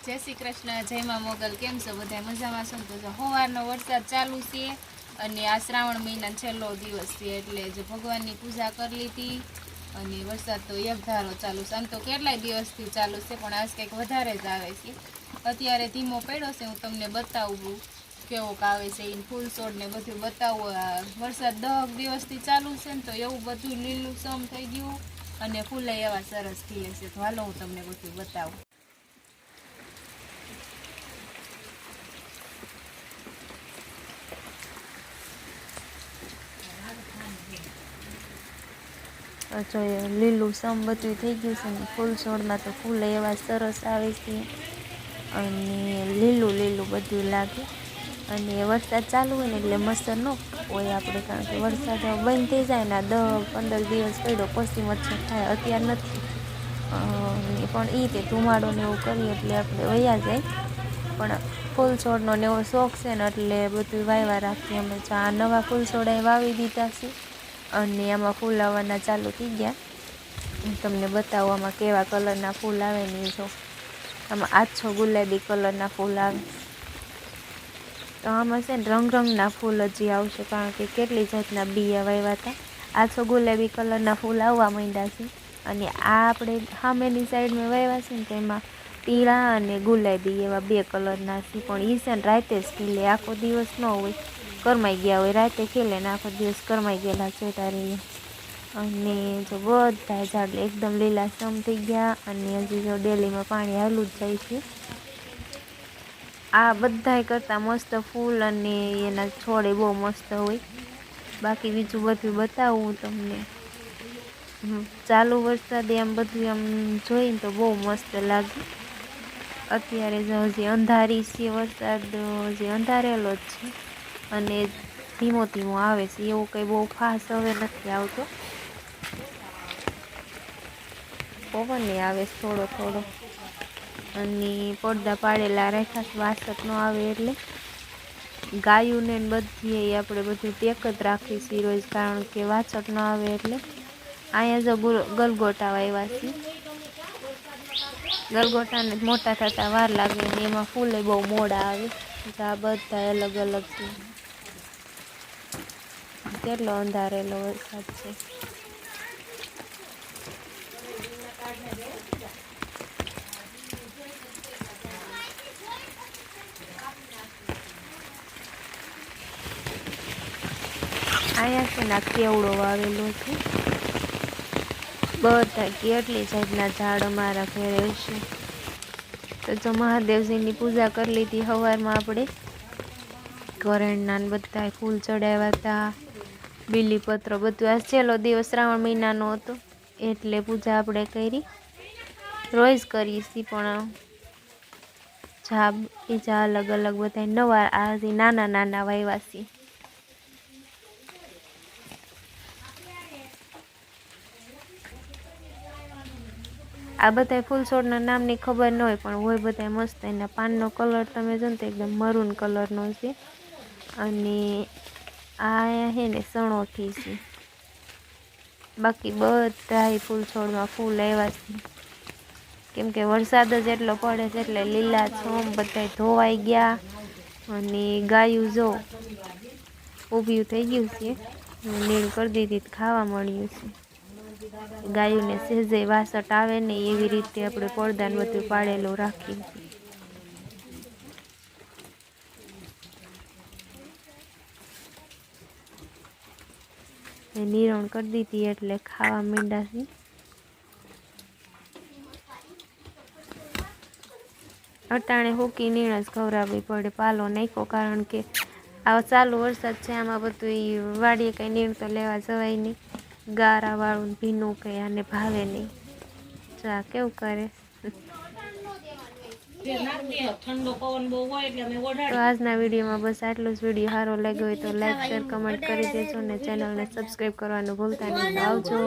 જય શ્રી કૃષ્ણ, જય મા મોગલ. કેમ છો? બધા મજામાં છો તો સવારનો વરસાદ ચાલુ છે અને આ શ્રાવણ મહિના છેલ્લો દિવસ છે એટલે જે ભગવાનની પૂજા કરી લીધી અને વરસાદ તો યગધારો ચાલુ છે. આમ તો કેટલાય દિવસથી ચાલુ છે, પણ આજ કંઈક વધારે જ આવે છે. અત્યારે ધીમો પડ્યો છે, હું તમને બતાવું કેવોક આવે છે એ ફૂલ છોડ ને બધું બતાવું. વરસાદ દહક દિવસથી ચાલુ છે ને તો એવું બધું લીલું સમ થઈ ગયું અને ફૂલે એવા સરસ ખીલે છે. તો હાલો હું તમને બધું બતાવું. જો એ લીલું સમ બધું થઈ ગયું છે ને ફૂલ છોડમાં તો ફૂલ એવા સરસ આવે છે. અને લીલું લીલું બધું લાગે. અને વરસાદ ચાલુ હોય ને એટલે મચ્છર ન હોય આપણે, કારણ કે વરસાદ બંધ થઈ જાય ને દસ પંદર દિવસ પડ્યો, પછી મચ્છર થાય, અત્યારે નથી. પણ એ તે ધુમાડો ને એવું કરીએ એટલે આપણે વયા જાય. પણ ફૂલ છોડનો ને એવો શોખ છે ને એટલે બધું વાવ્યા રાખીએ અમે. આ નવા ફૂલ છોડ વાવી દીધા છે. અને આમાં ફૂલ આવવાના ચાલુ થઈ ગયા. હું તમને બતાવું આમાં કેવા કલરના ફૂલ આવે ને જો આમાં આછો ગુલાબી કલરના ફૂલ આવે. તો આમાં છે ને રંગ રંગના ફૂલ હજી આવશે કારણ કે કેટલી જાતના બિયા વાવ્યા હતા. આછો ગુલાબી કલરના ફૂલ આવવા માંડ્યા છે. અને આ આપણે સામેની સાઈડમાં વાવ્યા છે ને તેમાં પીળા અને ગુલાબી એવા બે કલરના છે. પણ એ છે ને રાતે જ ખીલે આખો દિવસ ન હોય. કરમાઈ ગયા હોય, રાતે ખેલે ને આખો દિવસ કરમાઈ ગયેલા ચોટા રહીએ અને જો બધા ઝાડ એકદમ લીલાછમ થઈ ગયા અને હજી જો ડેલીમાં પાણી હાલું જ જાય છે. આ બધાય કરતાં મસ્ત ફૂલ અને એના છોડે બહુ મસ્ત હોય. બાકી બીજું બધું બતાવું તમને. ચાલુ વરસાદે આમ બધું આમ જોઈને તો બહુ મસ્ત લાગે. અત્યારે જો હજી અંધારી છે વરસાદ, હજી અંધારેલો જ છે. અને ધીમો ધીમો આવે છે, એવું કંઈ બહુ ફાસ હવે નથી આવતો. પવન આવે છે થોડો થોડો. અને પડદા પાડેલા રાખ્યા છે વાસટ ન આવે એટલે. ગાયું ને બધી આપણે બધું ટેક જ રાખીએ છીએ રોજ, કારણ કે વાછટ ન આવે એટલે. અહીંયા જો ગુલ- ગલગોટા વાવ્યા છે ગલગોટાને મોટા થતા વાર લાગે એમાં ફૂલે બહુ મોડા આવે. આ બધા અલગ અલગ છે. કેટલો અંધારેલો વરસાદ છે. અહીંયા છે ના કેવડો વાવેલો છે. બધા કેટલી જાતના ઝાડ અમારા ઘરે છે તો જો મહાદેવજીની પૂજા કરી લીધી સવારમાં આપણે. ઘરેણના બધા ફૂલ ચડાવ્યા હતા. બીલીપત્ર બધું. આ છેલ્લો દિવસ શ્રાવણ મહિનાનો હતો, એટલે પૂજા આપણે કરી. રોજ કરીએ છીએ, પણ જા બીજા અલગ અલગ બધા નવા આ નાના નાના છે આ બધા ફૂલ છોડના નામની ખબર ન હોય, પણ હોય બધા મસ્ત. એના પાનનો કલર તમે જો ને તો એકદમ મરૂન કલરનો છે. અને આ છે ને સણોથી છે. બાકી બધાય ફૂલ છોડમાં ફૂલ આવ્યા છે. કેમ કે વરસાદ જ એટલો પડે છે એટલે લીલા છોમ બધા ધોવાઈ ગયા અને ગાયું જો ઊભ્યું થઈ ગયું છે. નીણ કરી દીધી ખાવા મળ્યું છે. ગાયોને સહેજે વાસટ આવે ને એવી રીતે આપણે પડદાને બધું પાડેલું રાખીએ એ નિરણ કરી દીધી એટલે ખાવા માંડ્યા છે. અટાણે હોકી નીણ જ ખવડાવવી પડે, પાલો નાખ્યો કારણ કે આ ચાલુ વરસાદ છે, આમાં બધું વાડીએ કંઈ નીણ તો લેવા જવાય નહીં. ગારાવાળું ભીનું કંઈ આને ભાવે નહીં. ચા કેવું કરે ઠંડો પવન બહુ હોય એટલે અમે ઓઢાડી તો આજના વિડીયોમાં બસ આટલું જ. વીડિયો સારો લાગ્યો હોય તો લાઈક શેર કમેન્ટ કરી દેજો અને ચેનલને સબસ્ક્રાઈબ કરવાનું ભૂલતા નહીં. આવજો.